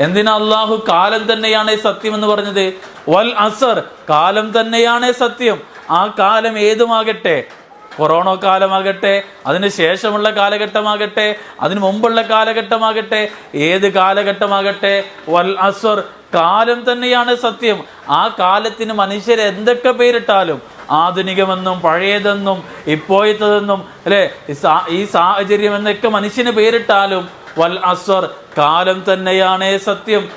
എന്തിനാ അള്ളാഹു കാലം തന്നെയാണ് സത്യം എന്ന് പറഞ്ഞത്? വൽ അസർ കാലം തന്നെയാണ് സത്യം. ആ കാലം ഏതുമാകട്ടെ? കൊറോണ കാലമാകട്ടെ അതിന് ശേഷമുള്ള കാലഘട്ടമാകട്ടെ അതിനു മുമ്പുള്ള കാലഘട്ടമാകട്ടെ ഏത് കാലഘട്ടമാകട്ടെ? വൽ അസർ കാലം തന്നെയാണ് സത്യം. ആ കാലത്തിന് മനുഷ്യർ എന്തൊക്കെ പേരിട്ടാലും ആധുനികമെന്നും പഴയതെന്നും ഇപ്പോഴത്തതെന്നും അല്ലേ? ഈ ഈ സാഹചര്യം എന്നൊക്കെ മനുഷ്യന് പേരിട്ടാലും വൽ അസർ കാലം തന്നെയാണ് സത്യം.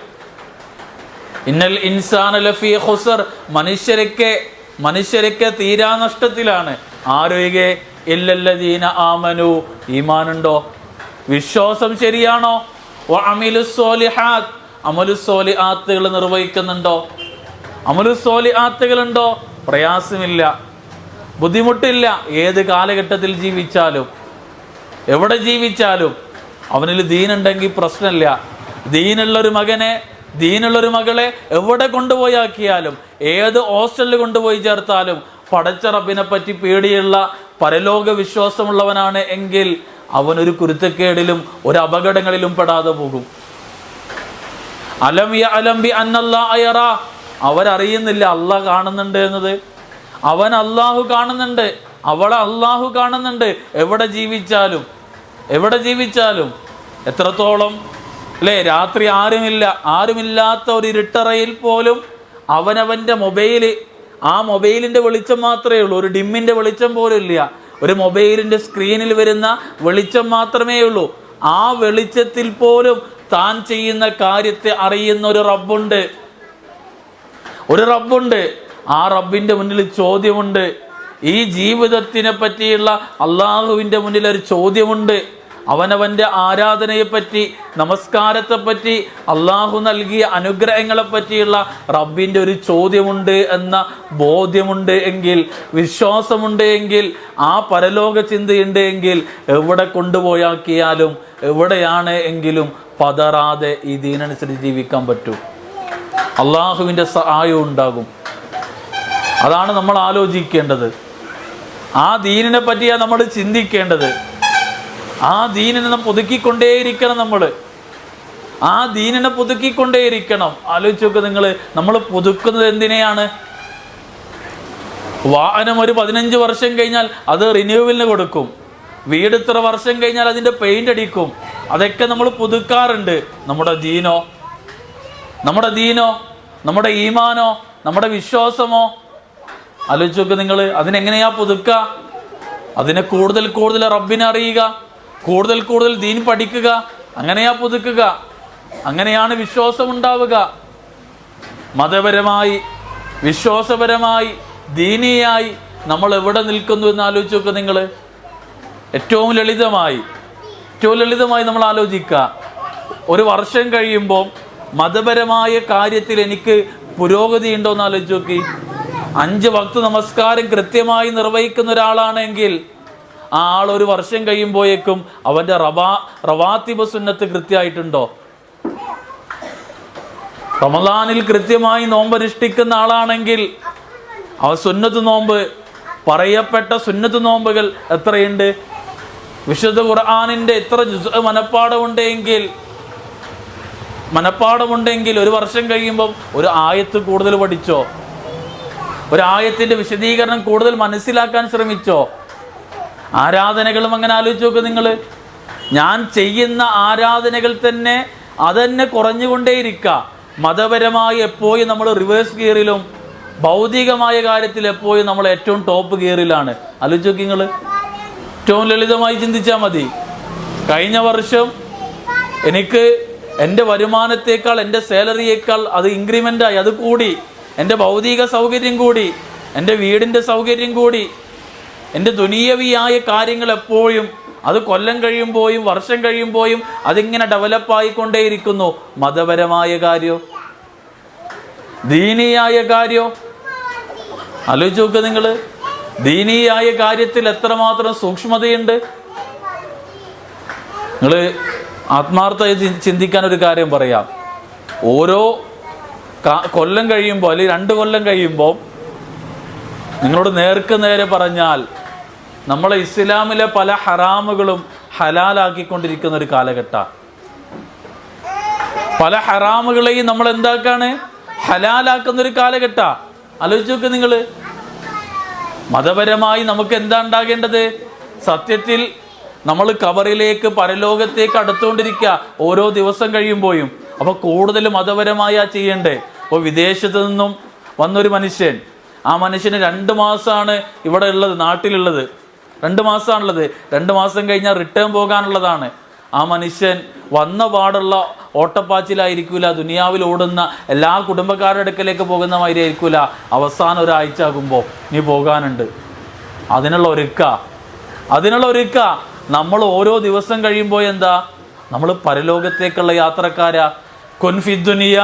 ഇന്നൽ ഇൻസാൻ ലഫി ഹുസർ മനുഷ്യരൊക്കെ മനുഷ്യരൊക്കെ തീരാ നഷ്ടത്തിലാണ്. ആരോഗ്യ ഇല്ലല്ലദീന ആമനു ഈമാനുണ്ടോ? വിശ്വാസം ശരിയാണോ? അമിലുസോലിഹാത്ത് അമലുസോലിഹാത്തുകൾ നിർവഹിക്കുന്നുണ്ടോ? അമലുസോലി ഉണ്ടോ പ്രയാസമില്ല. ബുദ്ധിമുട്ടില്ല. ഏത് കാലഘട്ടത്തിൽ ജീവിച്ചാലും എവിടെ ജീവിച്ചാലും അവനിൽ ദീനുണ്ടെങ്കിൽ പ്രശ്നമില്ല. ദീനുള്ളൊരു മകനെ ദീനുള്ളൊരു മകളെ എവിടെ കൊണ്ടുപോയി ആക്കിയാലും ഏത് ഹോസ്റ്റലിൽ കൊണ്ടുപോയി ചേർത്താലും പടച്ച റബ്ബിനെ പറ്റി പേടിയുള്ള പരലോക വിശ്വാസമുള്ളവനാണ് എങ്കിൽ അവനൊരു കുരുത്തക്കേടിലും ഒരു അപകടങ്ങളിലും പെടാതെ പോകും. അലം അലംബി അന്നല്ലാ അയറ അവരറിയുന്നില്ല അള്ളാഹ് കാണുന്നുണ്ട് എന്നത്. അവൻ അള്ളാഹു കാണുന്നുണ്ട്. അവളെ അള്ളാഹു കാണുന്നുണ്ട്. എവിടെ ജീവിച്ചാലും. എവിടെ ജീവിച്ചാലും എത്രത്തോളം അല്ലേ? രാത്രി ആരുമില്ല ആരുമില്ലാത്ത ഒരു ഇരുട്ടറയിൽ പോലും അവനവന്റെ മൊബൈൽ ആ മൊബൈലിന്റെ വെളിച്ചം മാത്രമേ ഉള്ളൂ. ഒരു ഡിമ്മിന്റെ വെളിച്ചം പോലും ഇല്ല. ഒരു മൊബൈലിന്റെ സ്ക്രീനിൽ വരുന്ന വെളിച്ചം മാത്രമേ ഉള്ളൂ. ആ വെളിച്ചത്തിൽ പോലും താൻ ചെയ്യുന്ന കാര്യത്തെ അറിയുന്ന ഒരു റബ്ബുണ്ട്. ഒരു റബ്ബുണ്ട്. ആ റബ്ബിന്റെ മുന്നിൽ ചോദ്യമുണ്ട്. ഈ ജീവിതത്തിനെ പറ്റിയുള്ള അള്ളാഹുവിന്റെ മുന്നിൽ ഒരു ചോദ്യമുണ്ട്. അവനവന്റെ ആരാധനയെപ്പറ്റി നമസ്കാരത്തെപ്പറ്റി നമസ്കാരത്തെ അള്ളാഹു നൽകിയ അനുഗ്രഹങ്ങളെപ്പറ്റിയുള്ള റബ്ബിന്റെ ഒരു ചോദ്യമുണ്ട് എന്ന ബോധ്യമുണ്ട് എങ്കിൽ വിശ്വാസമുണ്ട് എങ്കിൽ ആ പരലോക ചിന്തയുണ്ട് എങ്കിൽ എവിടെ കൊണ്ടുപോയാക്കിയാലും എവിടെയാണ് എങ്കിലും പതറാതെ ഈ ദീനനുസരിച്ച് ജീവിക്കാൻ പറ്റൂ. അള്ളാഹുവിന്റെ സഹായം ഉണ്ടാകും. അതാണ് നമ്മൾ ആലോചിക്കേണ്ടത്. ആ ദീനിനെ പറ്റിയാണ് നമ്മൾ ചിന്തിക്കേണ്ടത്. ആ ദീനിനെ നാം പുതുക്കിക്കൊണ്ടേയിരിക്കണം നമ്മൾ ആ ദീനിനെ പുതുക്കിക്കൊണ്ടേയിരിക്കണം. ആലോചിച്ച് നോക്ക് നിങ്ങൾ നമ്മൾ പുതുക്കുന്നത് എന്തിനെയാണ്? വാഹനം ഒരു പതിനഞ്ച് വർഷം കഴിഞ്ഞാൽ അത് റിന്യൂവലിന് കൊടുക്കും. വീട് ഇത്ര വർഷം കഴിഞ്ഞാൽ അതിന്റെ പെയിന്റ് അടിക്കും. അതൊക്കെ നമ്മൾ പുതുക്കാറുണ്ട്. നമ്മുടെ ദീനോ? നമ്മുടെ ദീനോ? നമ്മുടെ ഈമാനോ? നമ്മുടെ വിശ്വാസമോ? ആലോചിച്ച് നോക്ക് നിങ്ങൾ അതിനെങ്ങനെയാ പുതുക്കുക അതിനെ കൂടുതൽ കൂടുതൽ റബ്ബിനെ അറിയുക. കൂടുതൽ കൂടുതൽ ദീൻ പഠിക്കുക അങ്ങനെയാ പുതുക്കുക. അങ്ങനെയാണ് വിശ്വാസം ഉണ്ടാവുക. മതപരമായി വിശ്വാസപരമായി ദീനീയായി നമ്മൾ എവിടെ നിൽക്കുന്നു എന്ന് ആലോചിച്ച് നോക്കുക നിങ്ങൾ ഏറ്റവും ലളിതമായി ഏറ്റവും ലളിതമായി നമ്മൾ ആലോചിക്കുക. ഒരു വർഷം കഴിയുമ്പോൾ മതപരമായ കാര്യത്തിൽ എനിക്ക് പുരോഗതി ഉണ്ടോ എന്ന് ആലോചിച്ച് നോക്കി. അഞ്ച് ഭക്ത നമസ്കാരം കൃത്യമായി നിർവഹിക്കുന്ന ഒരാളാണെങ്കിൽ ആൾ ഒരു വർഷം കഴിയുമ്പോഴേക്കും അവന്റെ റവാ റവാത്തിബ സുന്നത്ത് കൃത്യമായിട്ടുണ്ടോ? റമദാനിൽ കൃത്യമായി നോമ്പ് അനുഷ്ഠിക്കുന്ന ആളാണെങ്കിൽ അവ സുന്നത്ത് നോമ്പ് പറയപ്പെട്ട സുന്നത്ത് നോമ്പുകൾ എത്രയുണ്ട്? വിശുദ്ധ ഖുർആാനിന്റെ എത്ര മനപ്പാടമുണ്ടെങ്കിൽ മനപ്പാടമുണ്ടെങ്കിൽ ഒരു വർഷം കഴിയുമ്പം ഒരു ആയത്ത് കൂടുതൽ പഠിച്ചോ? ഒരു ആയത്തിന്റെ വിശദീകരണം കൂടുതൽ മനസ്സിലാക്കാൻ ശ്രമിച്ചോ? ആരാധനകളും അങ്ങനെ ആലോചിച്ച് നോക്ക് നിങ്ങൾ. ഞാൻ ചെയ്യുന്ന ആരാധനകൾ തന്നെ അതന്നെ കുറഞ്ഞുകൊണ്ടേയിരിക്കുക മതപരമായി എപ്പോഴും നമ്മൾ റിവേഴ്സ് ഗിയറിലും ഭൗതികമായ കാര്യത്തിൽ എപ്പോഴും നമ്മൾ ഏറ്റവും ടോപ്പ് ഗിയറിലാണ് ആലോചിച്ച് നോക്കി നിങ്ങൾ. ഏറ്റവും ലളിതമായി ചിന്തിച്ചാൽ മതി. കഴിഞ്ഞ വർഷം എനിക്ക് എന്റെ വരുമാനത്തേക്കാൾ എന്റെ സാലറിയേക്കാൾ അത് ഇൻക്രിമെന്റായി അത് കൂടി. എന്റെ ഭൗതിക സൗകര്യം കൂടി. എന്റെ വീടിന്റെ സൗകര്യം കൂടി. എന്റെ ദുനീയവിയായ കാര്യങ്ങൾ എപ്പോഴും അത് കൊല്ലം കഴിയുമ്പോഴും വർഷം കഴിയുമ്പോഴും അതിങ്ങനെ ഡെവലപ്പായിക്കൊണ്ടേയിരിക്കുന്നു മതപരമായ കാര്യോ? ദീനീയായ കാര്യോ? ആലോചിച്ച് നോക്ക് നിങ്ങൾ ദീനീയായ കാര്യത്തിൽ എത്രമാത്രം സൂക്ഷ്മതയുണ്ട്? നിങ്ങൾ ആത്മാർത്ഥമായി ചിന്തിക്കാൻ ഒരു കാര്യം പറയാം. ഓരോ കൊല്ലം കഴിയുമ്പോൾ അല്ലെങ്കിൽ രണ്ട് കൊല്ലം കഴിയുമ്പോൾ നിങ്ങളോട് നേർക്ക് നേരെ പറഞ്ഞാൽ നമ്മളെ ഇസ്ലാമിലെ പല ഹറാമുകളും ഹലാലാക്കിക്കൊണ്ടിരിക്കുന്ന ഒരു കാലഘട്ട. പല ഹറാമുകളെയും നമ്മൾ എന്താക്കാണ്? ഹലാലാക്കുന്ന ഒരു കാലഘട്ട. ആലോചിച്ച് നോക്ക് നിങ്ങൾ മതപരമായി നമുക്ക് എന്താ ഉണ്ടാകേണ്ടത്? സത്യത്തിൽ നമ്മൾ കവറിലേക്ക് പരലോകത്തേക്ക് അടുത്തുകൊണ്ടിരിക്കുക. ഓരോ ദിവസം കഴിയുമ്പോഴും. അപ്പോൾ കൂടുതൽ മതപരമായ ചെയ്യണ്ടേ അപ്പോൾ വിദേശത്ത് നിന്നും വന്നൊരു മനുഷ്യൻ. ആ മനുഷ്യന് രണ്ട് മാസമാണ് ഇവിടെ ഉള്ളത് നാട്ടിലുള്ളത്. രണ്ട് മാസമാണുള്ളത് രണ്ട് മാസം കഴിഞ്ഞാൽ റിട്ടേൺ പോകാനുള്ളതാണ്. ആ മനുഷ്യൻ വന്ന പാടുള്ള ഓട്ടപ്പാച്ചിലായിരിക്കൂല ദുനിയാവിൽ ഓടുന്ന എല്ലാ കുടുംബക്കാരുടെ അടുക്കലേക്ക് പോകുന്ന മാതിരി ആയിരിക്കൂല അവസാനം ഒരാഴ്ച ആകുമ്പോൾ നീ പോകാനുണ്ട്. അതിനുള്ള ഒരുക്ക. അതിനുള്ള ഒരുക്ക. നമ്മൾ ഓരോ ദിവസം കഴിയുമ്പോൾ എന്താ? നമ്മൾ പരലോകത്തേക്കുള്ള യാത്രക്കാരാ. കൊൻഫിദുനിയ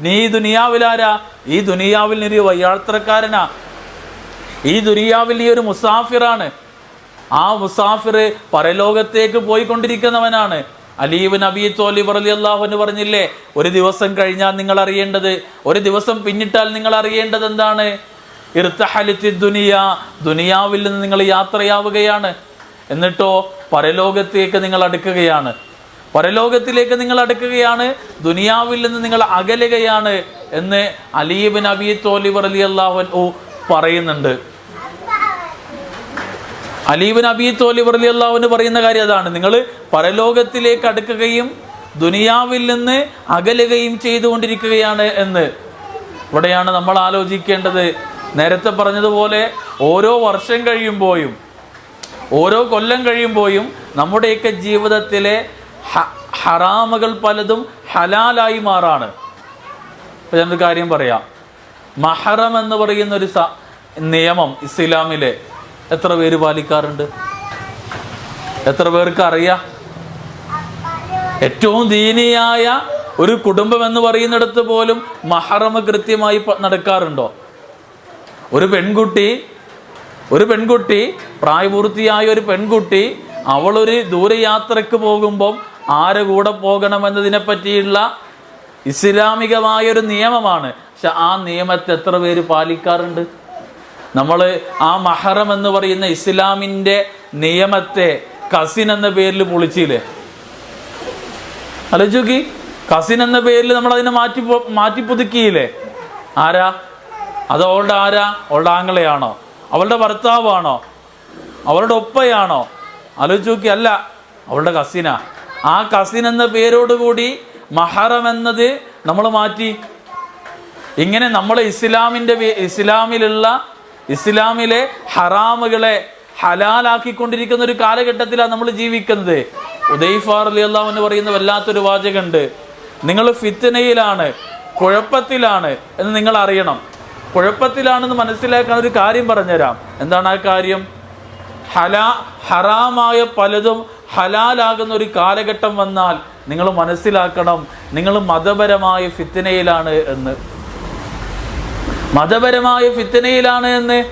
നീ ദുനിയാവിലാരാ? ഈ ദുനിയാവിൽ ഒരു യാത്രക്കാരനാ ഈ ദുനിയാവിൽ ഈ ഒരു മുസാഫിറാണ്. ആ മുസാഫിർ പരലോകത്തേക്ക് പോയിക്കൊണ്ടിരിക്കുന്നവനാണ്. അലീബ് നബി തോലിബ് അലി അള്ളാഹുന് പറഞ്ഞില്ലേ ഒരു ദിവസം കഴിഞ്ഞാൽ നിങ്ങൾ അറിയേണ്ടത് ഒരു ദിവസം പിന്നിട്ടാൽ നിങ്ങൾ അറിയേണ്ടത് എന്താണ്? ഇർത്തഹലിത്തി ദുനിയ ദുനിയാവിൽ നിന്ന് നിങ്ങൾ യാത്രയാവുകയാണ്. എന്നിട്ടോ പരലോകത്തേക്ക് നിങ്ങൾ അടുക്കുകയാണ്. പരലോകത്തിലേക്ക് നിങ്ങൾ അടുക്കുകയാണ് ദുനിയാവിൽ നിന്ന് നിങ്ങൾ അകലുകയാണ് എന്ന് അലീബ് നബി തോലിബ് അലി അള്ളാഹു പറയുന്നുണ്ട്. അലീബിൻ അബി തോലിബ് അലി അള്ളാഹുവിന് പറയുന്ന കാര്യം അതാണ്. നിങ്ങൾ പരലോകത്തിലേക്ക് അടുക്കുകയും ദുനിയാവിൽ നിന്ന് അകലുകയും ചെയ്തുകൊണ്ടിരിക്കുകയാണ് എന്ന്. ഇവിടെയാണ് നമ്മൾ ആലോചിക്കേണ്ടത്. നേരത്തെ പറഞ്ഞതുപോലെ ഓരോ വർഷം കഴിയുമ്പോഴും ഓരോ കൊല്ലം കഴിയുമ്പോഴും നമ്മുടെയൊക്കെ ജീവിതത്തിലെ ഹറാമുകൾ പലതും ഹലാലായി മാറാണ്. ഇപ്പം ഞാനൊരു കാര്യം പറയാം. മഹറം എന്ന് പറയുന്നൊരു നിയമം ഇസ്ലാമിലെ എത്ര പേര് പാലിക്കാറുണ്ട്? എത്ര പേർക്ക് അറിയാം? ഏറ്റവും ദീനിയായ ഒരു കുടുംബം എന്ന് പറയുന്നിടത്ത് പോലും മഹറമ കൃത്യമായി നടക്കാറുണ്ടോ? ഒരു പെൺകുട്ടി ഒരു പെൺകുട്ടി പ്രായപൂർത്തിയായ ഒരു പെൺകുട്ടി അവളൊരു ദൂരയാത്രയ്ക്ക് പോകുമ്പം ആരെ കൂടെ പോകണമെന്നതിനെ പറ്റിയുള്ള ഇസ്ലാമികമായ ഒരു നിയമമാണ്. പക്ഷെ ആ നിയമത്തെ എത്ര പേര് പാലിക്കാറുണ്ട്? നമ്മൾ ആ മഹറം എന്ന് പറയുന്ന ഇസ്ലാമിന്റെ നിയമത്തെ കസിൻ എന്ന പേരിൽ പൊളിച്ചില്ലേ ആലോചിക്കി കസിൻ എന്ന പേരിൽ നമ്മൾ അതിനെ മാറ്റി മാറ്റി പുതുക്കിയില്ലേ? ആരാ? അത് അവളുടെ ആരാ? അവളുടെ ആങ്ങളെയാണോ? അവളുടെ ഭർത്താവാണോ? അവളുടെ ഒപ്പയാണോ ആലോചിച്ച് നോക്കി അല്ല അവളുടെ കസിനാ ആ. കസിൻ എന്ന പേരോടുകൂടി മഹറം എന്നത് നമ്മൾ മാറ്റി. ഇങ്ങനെ നമ്മൾ ഇസ്ലാമിന്റെ ഇസ്ലാമിലുള്ള ഇസ്ലാമിലെ ഹറാമുകളെ ഹലാലാക്കിക്കൊണ്ടിരിക്കുന്ന ഒരു കാലഘട്ടത്തിലാണ് നമ്മൾ ജീവിക്കുന്നത്. ഉദയ്ഫാർ അലി അള്ളാഹു എന്ന് പറയുന്ന വല്ലാത്തൊരു വാചകമുണ്ട്. നിങ്ങൾ ഫിത്തനയിലാണ് കുഴപ്പത്തിലാണ് എന്ന് നിങ്ങൾ അറിയണം. കുഴപ്പത്തിലാണെന്ന് മനസ്സിലാക്കാൻ ഒരു കാര്യം പറഞ്ഞുതരാം. എന്താണ് ആ കാര്യം? ഹലാ ഹറാമായ പലതും ഹലാലാകുന്ന ഒരു കാലഘട്ടം വന്നാൽ നിങ്ങൾ മനസ്സിലാക്കണം നിങ്ങൾ മതപരമായ ഫിത്തനയിലാണ് എന്ന്. മതപരമായ ഫിത്തനയിലാണ് എന്ന്.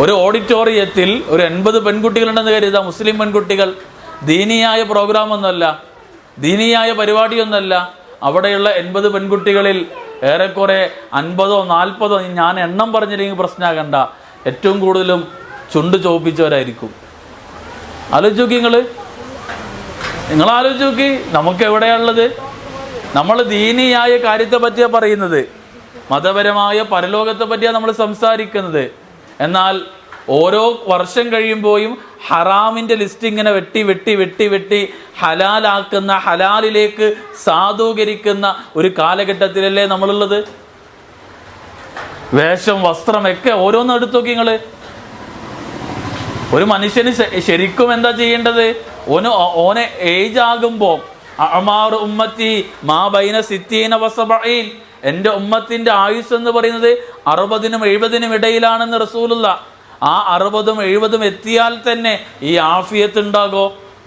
ഒരു ഓഡിറ്റോറിയത്തിൽ ഒരു എൺപത് പെൺകുട്ടികളുണ്ടെന്ന് കരുത മുസ്ലിം പെൺകുട്ടികൾ ദീനിയായ പ്രോഗ്രാം ഒന്നല്ല ദീനിയായ പരിപാടിയൊന്നല്ല അവിടെയുള്ള എൺപത് പെൺകുട്ടികളിൽ ഏറെക്കുറെ അൻപതോ നാൽപ്പതോ ഞാൻ എണ്ണം പറഞ്ഞില്ലെങ്കിൽ പ്രശ്നമാകണ്ട. ഏറ്റവും കൂടുതലും ചുണ്ട് ചോപ്പിച്ചവരായിരിക്കും. ആലോചിച്ച് നോക്കി നിങ്ങൾ നിങ്ങൾ ആലോചിച്ച് നോക്കി നമുക്ക് എവിടെയാണുള്ളത് നമ്മൾ ദീനിയായ കാര്യത്തെ പറ്റിയാണ് പറയുന്നത്. മതപരമായ പരലോകത്തെ പറ്റിയാണ് നമ്മൾ സംസാരിക്കുന്നത്. എന്നാൽ ഓരോ വർഷം കഴിയുമ്പോഴും ഹറാമിന്റെ ലിസ്റ്റ് ഇങ്ങനെ വെട്ടി വെട്ടി വെട്ടി വെട്ടി ഹലാലാക്കുന്ന ഹലാലിലേക്ക് സാധൂകരിക്കുന്ന ഒരു കാലഘട്ടത്തിലല്ലേ നമ്മളുള്ളത്? വേഷം വസ്ത്രമൊക്കെ ഓരോന്ന് എടുത്തു നോക്കി നിങ്ങൾ. ഒരു മനുഷ്യന് ശരിക്കും എന്താ ചെയ്യേണ്ടത്? ഓന് ഓനെ ഏജ് ആകുമ്പോ അമാർ ഉമ്മത്തി മാ ബൈന സിത്തീന വസബഈൻ എന്റെ ഉമ്മത്തിന്റെ ആയുസ് എന്ന് പറയുന്നത് അറുപതിനും എഴുപതിനും ഇടയിലാണെന്ന് റസൂലുള്ള. ആ അറുപതും എഴുപതും എത്തിയാൽ തന്നെ ഈ ആഫിയത്ത് ഉണ്ടാകോ?